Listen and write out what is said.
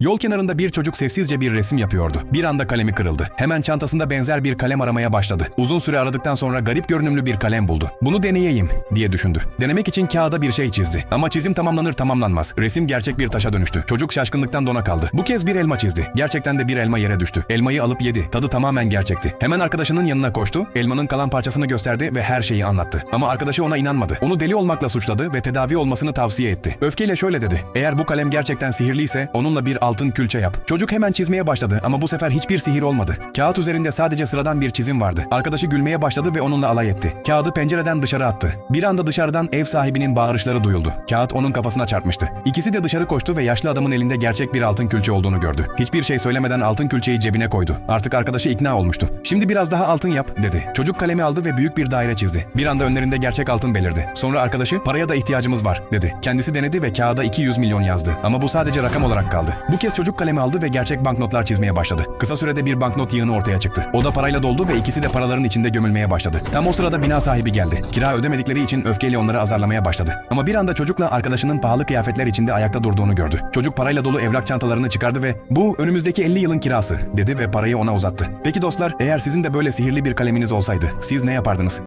Yol kenarında bir çocuk sessizce bir resim yapıyordu. Bir anda kalemi kırıldı. Hemen çantasında benzer bir kalem aramaya başladı. Uzun süre aradıktan sonra garip görünümlü bir kalem buldu. Bunu deneyeyim diye düşündü. Denemek için kağıda bir şey çizdi. Ama çizim tamamlanır tamamlanmaz. Resim gerçek bir taşa dönüştü. Çocuk şaşkınlıktan dona kaldı. Bu kez bir elma çizdi. Gerçekten de bir elma yere düştü. Elmayı alıp yedi. Tadı tamamen gerçekti. Hemen arkadaşının yanına koştu. Elmanın kalan parçasını gösterdi ve her şeyi anlattı. Ama arkadaşı ona inanmadı. Onu deli olmakla suçladı ve tedavi olmasını tavsiye etti. Öfkeyle şöyle dedi. Eğer bu kalem gerçekten sihirliyse onunla bir altın külçe yap. Çocuk hemen çizmeye başladı ama bu sefer hiçbir sihir olmadı. Kağıt üzerinde sadece sıradan bir çizim vardı. Arkadaşı gülmeye başladı ve onunla alay etti. Kağıdı pencereden dışarı attı. Bir anda dışarıdan ev sahibinin bağırışları duyuldu. Kağıt onun kafasına çarpmıştı. İkisi de dışarı koştu ve yaşlı adamın elinde gerçek bir altın külçe olduğunu gördü. Hiçbir şey söylemeden altın külçeyi cebine koydu. Artık arkadaşı ikna olmuştu. Şimdi biraz daha altın yap dedi. Çocuk kalemi aldı ve büyük bir daire çizdi. Bir anda önlerinde gerçek altın belirdi. Sonra arkadaşı paraya da ihtiyacımız var dedi. Kendisi denedi ve kağıda 200 milyon yazdı. Ama bu sadece rakam olarak kaldı. Bu kez çocuk kalemi aldı ve gerçek banknotlar çizmeye başladı. Kısa sürede bir banknot yığını ortaya çıktı. O da parayla doldu ve ikisi de paraların içinde gömülmeye başladı. Tam o sırada bina sahibi geldi. Kira ödemedikleri için öfkeyle onları azarlamaya başladı. Ama bir anda çocukla arkadaşının pahalı kıyafetler içinde ayakta durduğunu gördü. Çocuk parayla dolu evrak çantalarını çıkardı ve bu önümüzdeki 50 yılın kirası dedi ve parayı ona uzattı. Peki dostlar eğer sizin de böyle sihirli bir kaleminiz olsaydı siz ne yapardınız?